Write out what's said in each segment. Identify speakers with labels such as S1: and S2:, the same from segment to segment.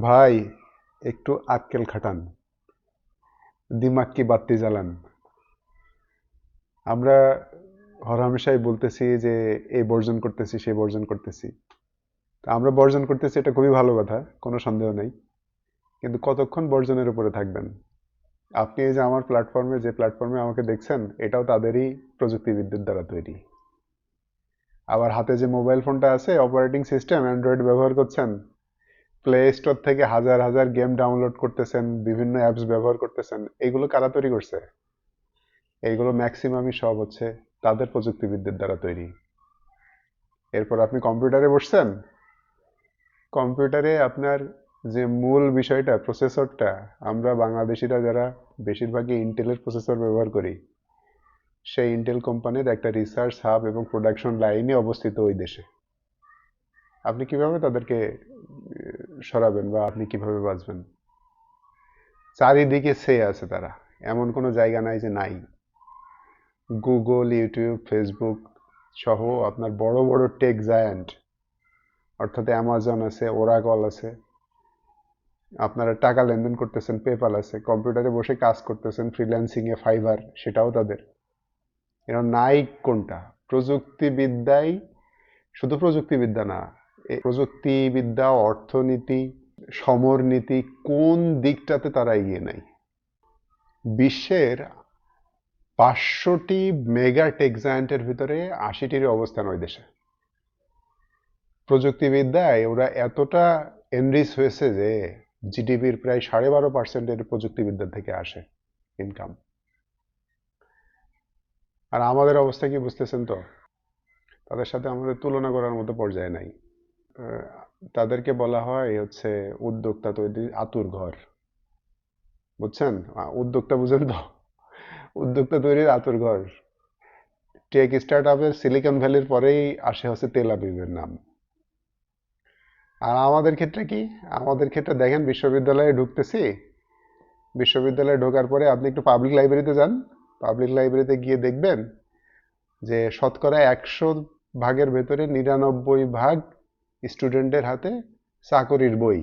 S1: ভাই, একটু আক্কেল খাটান। দিমাগ কি বাত্তি জ্বালান। আমরা হরহামেশাই বলতেছি যে এই বর্জন করতেছি সেই বর্জন করতেছি। তা আমরা বর্জন করতেছি, এটা খুবই ভালো কথা, কোনো সন্দেহ নেই। কিন্তু কতক্ষণ বর্জনের উপরে থাকবেন? আপনি যে আমার প্ল্যাটফর্মে যে প্ল্যাটফর্মে আমাকে দেখছেন, এটাও তাদেরই প্রযুক্তিবিদ্যার দ্বারা তৈরি। আবার হাতে যে মোবাইল ফোনটা আছে অপারেটিং সিস্টেম অ্যান্ড্রয়েড ব্যবহার করছেন প্লে স্টোর থেকে হাজার হাজার গেম ডাউনলোড করতেছেন, বিভিন্ন অ্যাপস ব্যবহার করতেছেন এগুলো কারা তৈরি করছে? এইগুলো ম্যাক্সিমামই সব হচ্ছে তাদের প্রযুক্তিবিদ্যার দ্বারা তৈরি। এরপর আপনি কম্পিউটারে বসছেন? কম্পিউটারে আপনার যে মূল বিষয়টা প্রসেসরটা আমরা বাংলাদেশিরা যারা বেশিরভাগই ইন্টেলের প্রসেসর ব্যবহার করি, সেই ইন্টেল কোম্পানির একটা রিসার্চ হাব এবং প্রোডাকশন লাইনে অবস্থিত ওই দেশে। আপনি কীভাবে তাদেরকে সরাবেন বা আপনি কীভাবে বাঁচবেন? চারিদিকে সে আছে তারা। এমন কোনো জায়গা নাই যে নাই। গুগল ইউটিউব ফেসবুক সহ আপনার বড় বড় টেক জায়ান্ট অর্থাৎ অ্যামাজন আছে ওরাকল আছে। আপনারা টাকা লেনদেন করতেছেন পেপাল আছে। কম্পিউটারে বসে কাজ করতেছেন ফ্রিল্যান্সিং এ ফাইবার সেটাও তাদের। এরা নাই কোনটা? প্রযুক্তিবিদ্যাই শুধু প্রযুক্তিবিদ্যা না প্রযুক্তিবিদ্যা, অর্থনীতি, সমরনীতি কোন দিকটাতে তারা এগিয়ে নাই? বিশ্বের পাঁচশোটি মেগা টেক জায়ান্টের ভিতরে আশিটির অবস্থান ওই দেশে। প্রযুক্তিবিদ্যায় ওরা এতটা এনরিচ হয়েছে যে জিডিপির প্রায় সাড়ে বারো পার্সেন্টের প্রযুক্তিবিদ্যা থেকে আসে ইনকাম আর আমাদের অবস্থা কি বুঝতেছেন তো? তাদের সাথে আমাদের তুলনা করার মতো পর্যায়ে নাই। তাদেরকে বলা হয় হচ্ছে উদ্যোক্তা তৈরি আতুর ঘর। বুঝছেন? উদ্যোক্তা বুঝেন তো? উদ্যোক্তা তৈরির আতুর ঘর। টেক স্টার্ট আপের সিলিকন ভ্যালির পরেই আসে হচ্ছে তেল আবিবের নাম। আর আমাদের ক্ষেত্রে কি? আমাদের ক্ষেত্রে দেখেন, বিশ্ববিদ্যালয়ে ঢুকতেছি। বিশ্ববিদ্যালয়ে ঢোকার পরে আপনি একটু পাবলিক লাইব্রেরিতে যান। পাবলিক লাইব্রেরিতে গিয়ে দেখবেন যে শতকরা একশো ভাগের ভেতরে নিরানব্বই ভাগ স্টুডেন্টের হাতে চাকরির বই।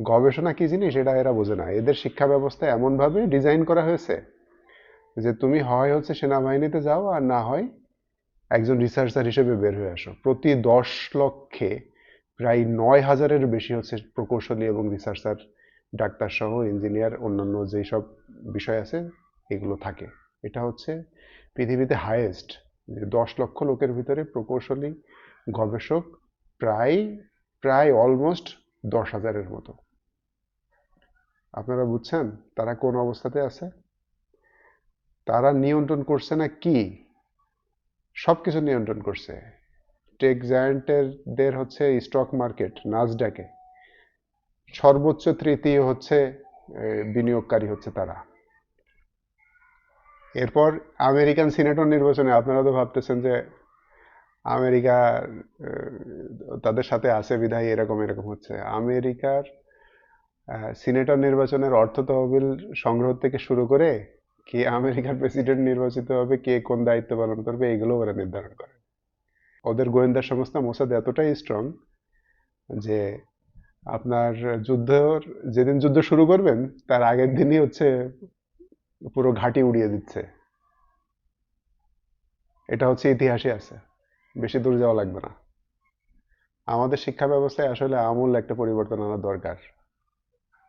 S1: গবেষণা কি জিনিস? এটা এরা বোঝে না। এদের শিক্ষা ব্যবস্থা এমনভাবে ডিজাইন করা হয়েছে যে তুমি হয় হচ্ছে সেনাবাহিনীতে যাও আর না হয় একজন রিসার্চার হিসেবে বের হয়ে আসো। প্রতি দশ লক্ষে প্রায় নয় হাজারের বেশি হচ্ছে প্রকৌশলী এবং রিসার্চার, ডাক্তার সহ ইঞ্জিনিয়ার অন্যান্য যেই সব বিষয় আছে এগুলো থাকে। এটা হচ্ছে পৃথিবীতে হায়েস্ট যে দশ লক্ষ লোকের ভিতরে প্রকৌশলী, গবেষক প্রায় প্রায় অলমোস্ট দশ হাজারের মতো। আপনারা বুঝছেন তারা কোন অবস্থাতে আছে? তারা নিয়ন্ত্রণ করছে না কি? সবকিছু নিয়ন্ত্রণ করছে। টেক জায়ান্টের দের হচ্ছে স্টক মার্কেট নাসডাকে সর্বোচ্চ তৃতীয় হচ্ছে বিনিয়োগকারী হচ্ছে তারা। এরপর আমেরিকান সিনেটর নির্বাচনে আপনারা তো ভাবতেছেন যে আমেরিকা তাদের সাথে আছে বিধায়, এরকম এরকম হচ্ছে। আমেরিকার সিনেটর নির্বাচনের অর্থ তহবিল সংগ্রহ থেকে শুরু করে কে আমেরিকার প্রেসিডেন্ট নির্বাচিত হবে, কে কোন দায়িত্ব পালন করবে এগুলো ওরা নির্ধারণ করে। ওদের গোয়েন্দা সংস্থা মোসাদ এতটাই স্ট্রং যে আপনার যুদ্ধ, যেদিন যুদ্ধ শুরু করবেন, তার আগের দিনই হচ্ছে পুরো ঘাঁটি উড়িয়ে দিচ্ছে। এটা হচ্ছে ইতিহাসে আছে। বেশি দূর যাওয়া লাগবে না। আমাদের শিক্ষা ব্যবস্থায় আসলে আমূল একটা পরিবর্তন আনা দরকার।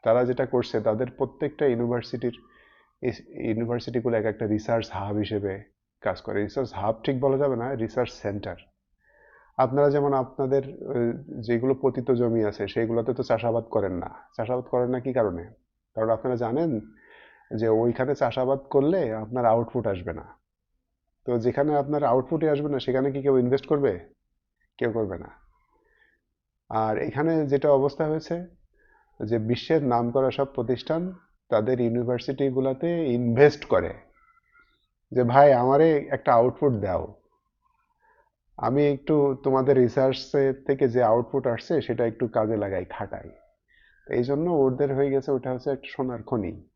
S1: তারা যেটা করছে, তাদের প্রত্যেকটা ইউনিভার্সিটির ইউনিভার্সিটিগুলো এক একটা রিসার্চ হাব হিসেবে কাজ করে। রিসার্চ হাব ঠিক বলা যাবে না রিসার্চ সেন্টার আপনারা যেমন আপনাদের যেগুলো পতিত জমি আছে সেইগুলোতে তো চাষাবাদ করেন না। চাষাবাদ করেন না কি কারণে? কারণ আপনারা জানেন যে ওইখানে চাষাবাদ করলে আপনার আউটপুট আসবে না। তো যেখানে আপনার আউটপুটে আসবে না, সেখানে কি কেউ ইনভেস্ট করবে? কেউ করবে না। আর এখানে যেটা অবস্থা হয়েছে, যে বিশ্বের নামকরা সব প্রতিষ্ঠান তাদের ইউনিভার্সিটিগুলোতে ইনভেস্ট করে। যে ভাই, আমারে একটা আউটপুট দাও। আমি একটু তোমাদের রিসার্চ থেকে যে আউটপুট আসছে, সেটা একটু কাজে লাগাই, খাটাই। এই জন্য ওদের হয়ে গেছে, ওটা হচ্ছে একটা সোনার খনি।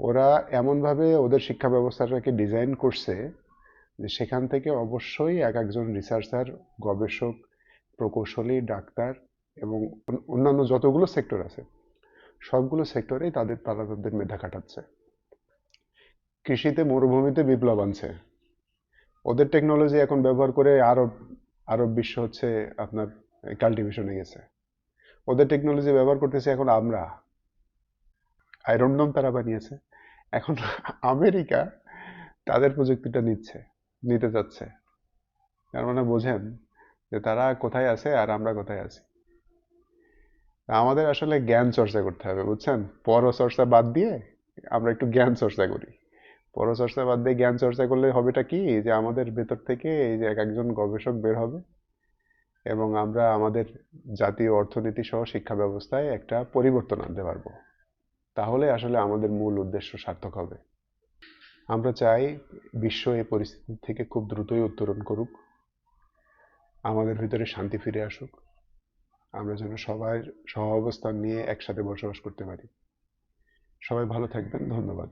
S1: ওরা এমনভাবে ওদের শিক্ষা ব্যবস্থাটাকে ডিজাইন করছে যে সেখান থেকে অবশ্যই এক একজন রিসার্চার গবেষক, প্রকৌশলী, ডাক্তার এবং অন্যান্য যতগুলো সেক্টর আছে, সবগুলো সেক্টরেই তাদের, তারা তাদের মেধা কাটাচ্ছে কৃষিতে মরুভূমিতে বিপ্লব আনছে। ওদের টেকনোলজি এখন ব্যবহার করে আরব আরব বিশ্ব হচ্ছে আপনার কাল্টিভেশনে গেছে। ওদের টেকনোলজি ব্যবহার করতেছে এখন আমরা। আয়রন ডোম তারা বানিয়েছে। এখন আমেরিকা তাদের প্রযুক্তিটা নিচ্ছে, নিতে যাচ্ছে। তার মানে বোঝেন যে তারা কোথায় আছে আর আমরা কোথায় আছি। আমাদের আসলে জ্ঞান চর্চা করতে হবে, বুঝছেন? পর চর্চা বাদ দিয়ে আমরা একটু জ্ঞান চর্চা করি। পর চর্চা বাদ দিয়ে জ্ঞান চর্চা করলে হবেটা কি? যে আমাদের ভেতর থেকে এই যে এক একজন গবেষক বের হবে এবং আমরা আমাদের জাতীয় অর্থনীতি সহ শিক্ষা ব্যবস্থায় একটা পরিবর্তন আনতে পারব। তাহলে আসলে আমাদের মূল উদ্দেশ্য সার্থক হবে। আমরা চাই বিশ্ব এই পরিস্থিতি থেকে খুব দ্রুতই উত্তরণ করুক। আমাদের ভিতরে শান্তি ফিরে আসুক। আমরা যেন সবাই সহ অবস্থান নিয়ে একসাথে বসবাস করতে পারি। সবাই ভালো থাকবেন। ধন্যবাদ।